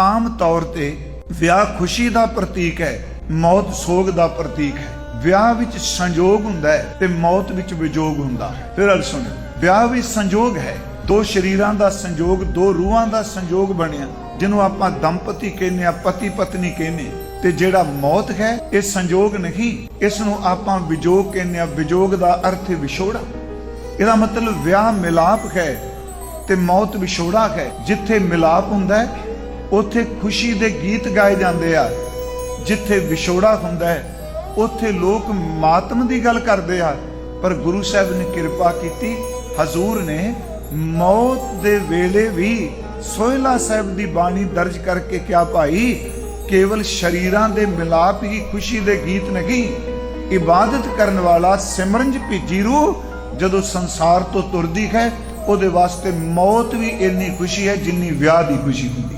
ਆਮ ਤੌਰ ਤੇ ਵਿਆਹ ਖੁਸ਼ੀ ਦਾ ਪ੍ਰਤੀਕ ਹੈ, ਮੌਤ ਸੋਗ ਦਾ ਪ੍ਰਤੀਕ ਹੈ। ਵਿਆਹ ਵਿੱਚ ਸੰਜੋਗ ਹੁੰਦਾ ਹੈ ਤੇ ਮੌਤ ਵਿੱਚ ਵਿਜੋਗ ਹੁੰਦਾ ਹੈ। ਫਿਰ ਅਲ ਸੁਣੋ, ਵਿਆਹ ਵੀ ਸੰਜੋਗ ਹੈ। ਦੋ ਸ਼ਰੀਰਾਂ ਦਾ ਸੰਜੋਗ, ਦੋ ਰੂਹਾਂ ਦਾ ਸੰਜੋਗ ਬਣਿਆ, ਜਿਹਨੂੰ ਆਪਾਂ ਦੰਪਤੀ ਕਹਿੰਦੇ ਆ ਪਤੀ ਪਤਨੀ ਕਹਿੰਦੇ ਤੇ ਜਿਹੜਾ ਮੌਤ ਹੈ, ਇਹ ਸੰਜੋਗ ਨਹੀਂ ਇਸ ਨੂੰ ਆਪਾਂ ਵਿਜੋਗ ਕਹਿੰਦੇ ਆ ਵਿਜੋਗ ਦਾ ਅਰਥ ਵਿਛੋੜਾ। ਇਹਦਾ ਮਤਲਬ ਵਿਆਹ ਮਿਲਾਪ ਹੈ ਤੇ ਮੌਤ ਵਿਛੋੜਾ ਹੈ। ਜਿੱਥੇ ਮਿਲਾਪ ਹੁੰਦਾ ਹੈ ਉੱਥੇ ਖੁਸ਼ੀ ਦੇ ਗੀਤ ਗਾਏ ਜਾਂਦੇ ਆ, ਜਿੱਥੇ ਵਿਛੋੜਾ ਹੁੰਦਾ ਹੈ, ਉੱਥੇ ਲੋਕ ਮਾਤਮ ਦੀ ਗੱਲ ਕਰਦੇ ਆ। ਪਰ ਗੁਰੂ ਸਾਹਿਬ ਨੇ ਕਿਰਪਾ ਕੀਤੀ, ਹਜ਼ੂਰ ਨੇ ਮੌਤ ਦੇ ਵੇਲੇ ਵੀ ਸੋਹਿਲਾ ਸਾਹਿਬ ਦੀ ਬਾਣੀ ਦਰਜ ਕਰਕੇ ਕਿਹਾ, ਭਾਈ, ਕੇਵਲ ਸ਼ਰੀਰਾਂ ਦੇ ਮਿਲਾਪ ਹੀ ਖੁਸ਼ੀ ਦੇ ਗੀਤ ਨਹੀਂ, ਇਬਾਦਤ ਕਰਨ ਵਾਲਾ ਸਿਮਰਨ ਚ ਭਿੱਜੀ ਰੂਹ, ਜਦੋਂ ਸੰਸਾਰ ਤੋਂ ਤੁਰਦੀ ਹੈ, ਉਹਦੇ ਵਾਸਤੇ ਮੌਤ ਵੀ ਇੰਨੀ ਖੁਸ਼ੀ ਹੈ ਜਿੰਨੀ ਵਿਆਹ ਦੀ ਖੁਸ਼ੀ ਹੁੰਦੀ